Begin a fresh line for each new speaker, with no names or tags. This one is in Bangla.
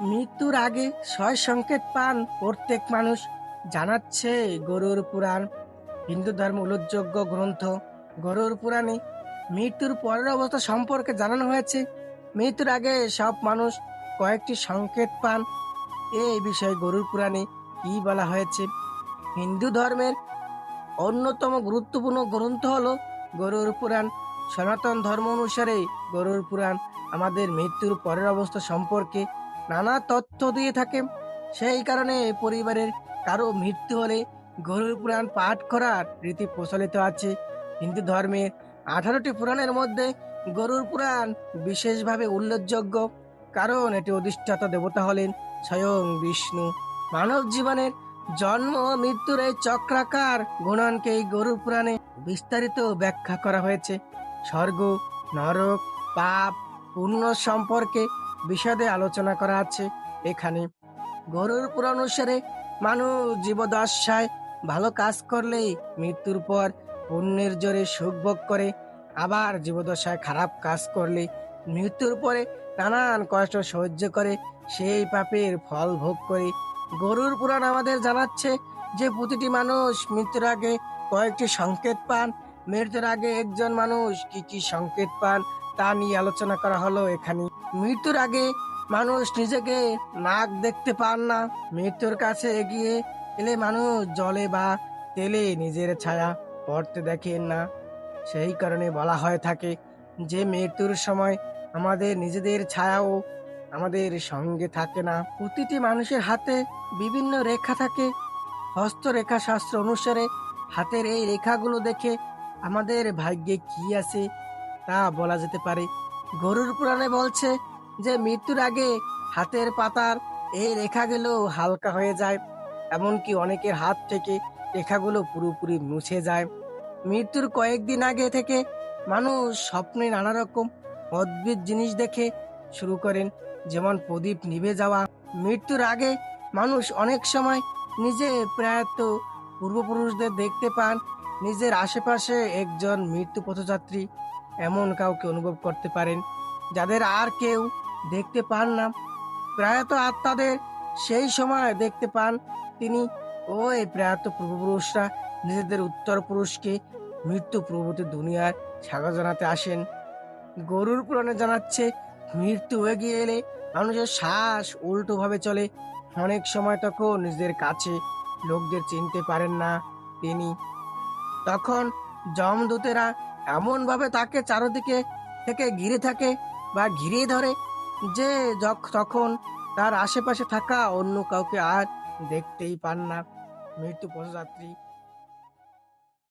মৃত্যুর আগে ছয় সংকেত পান প্রত্যেক মানুষ, জানাচ্ছে গরুর পুরাণ। হিন্দু ধর্ম উল্লেখযোগ্য গ্রন্থ গরুর পুরাণে মৃত্যুর পরের অবস্থা সম্পর্কে জানানো হয়েছে। মৃত্যুর আগে সব মানুষ কয়েকটি সংকেত পান। এই বিষয়ে গরুর পুরাণে কি বলা হয়েছে? হিন্দু ধর্মের অন্যতম গুরুত্বপূর্ণ গ্রন্থ হলো গরুর পুরাণ। সনাতন ধর্ম অনুসারে গরুর পুরাণ আমাদের মৃত্যুর পরের অবস্থা সম্পর্কে নানা তথ্য দিয়ে থাকে। সেই কারণে পরিবারের কারও মৃত্যু হলে গরুর পুরাণ পাঠ করার রীতি প্রচলিত আছে। হিন্দু ধর্মের আঠারোটি পুরাণের মধ্যে গরুর পুরাণ বিশেষভাবে উল্লেখযোগ্য। কারণ এটি অধিষ্ঠাতা দেবতা হলেন স্বয়ং বিষ্ণু। মানব জীবনের জন্ম মৃত্যুর এই চক্রাকার গুণনকে এই গরুর পুরাণে বিস্তারিত ব্যাখ্যা করা হয়েছে। স্বর্গ, নরক, পাপ, পুণ্য সম্পর্কে বিশদে আলোচনা করা আছে। এখানে গরুর পুরাণ অনুসারে মানুষ জীবদশায় ভালো কাজ করলেই মৃত্যুর পর পুণ্যের জোরে সুখ ভোগ করে। আবার জীবদশায় খারাপ কাজ করলে মৃত্যুর পরে নানান কষ্ট সহ্য করে। সেই পাপের ফল ভোগ করে। গরুর পুরাণ আমাদের জানাচ্ছে যে প্রতিটি মানুষ মৃত্যুর আগে কয়েকটি সংকেত পান। মৃত্যুর আগে একজন মানুষ কি কি সংকেত পান তা নিয়ে আলোচনা করা হলো এখানে। মৃত্যুর আগে মানুষ নিজেকে নাক দেখতে পান না। মৃত্যুর কাছে এগিয়ে এলে মানুষ জলে বা তেলে নিজের ছায়া পড়তে দেখেন না। সেই কারণে বলা হয়ে থাকে যে মৃত্যুর সময় আমাদের নিজেদের ছায়াও আমাদের সঙ্গে থাকে না। প্রতিটি মানুষের হাতে বিভিন্ন রেখা থাকে। হস্তরেখা শাস্ত্র অনুসারে হাতের এই রেখাগুলো দেখে আমাদের ভাগ্যে কি আছে তা বলা যেতে পারে। গরুর পুরাণে বলছে যে, মৃত্যুর আগে হাতের পাতার এই রেখাগুলো হালকা হয়ে যায়, এমনকি অনেকের হাত থেকে রেখাগুলো পুরোপুরি মুছে যায়। মৃত্যুর কয়েকদিন আগে থেকে মানুষ স্বপ্নে নানা রকম অদ্ভুত জিনিস দেখে শুরু করেন, যেমন প্রদীপ নিভে যাওয়া। মৃত্যুর আগে মানুষ অনেক সময় নিজে প্রায়ত পূর্বপুরুষদের দেখতে পান, নিজের আশেপাশে একজন মৃত্যু পথযাত্রী। এমন কাউকে অনুভব করতে পারেন, যাদের আর কেউ দেখতে পান না। প্রায়ত আত্মাদের সেই সময় দেখতে পান তিনি। ওই প্রয়াত পূর্বপুরুষরা নিজেদের উত্তর পুরুষকে মৃত্যু পূর্ববর্তী দুনিয়ার স্বাগত জানাতে আসেন। গরুর পুরাণে জানাচ্ছে, মৃত্যু এগিয়ে এলে মানুষের শ্বাস উল্টোভাবে চলে। অনেক সময় তখন নিজেদের কাছে লোকদের চিনতে পারেন না তিনি। তখন জমদূতেরা এমন ভাবে তাকে চারদিকে থেকে ঘিরে থাকে বা ঘিরে ধরে যে তখন তার আশেপাশে থাকা অন্য কাউকে আর দেখতেই পান না। মৃত্যু পথযাত্রী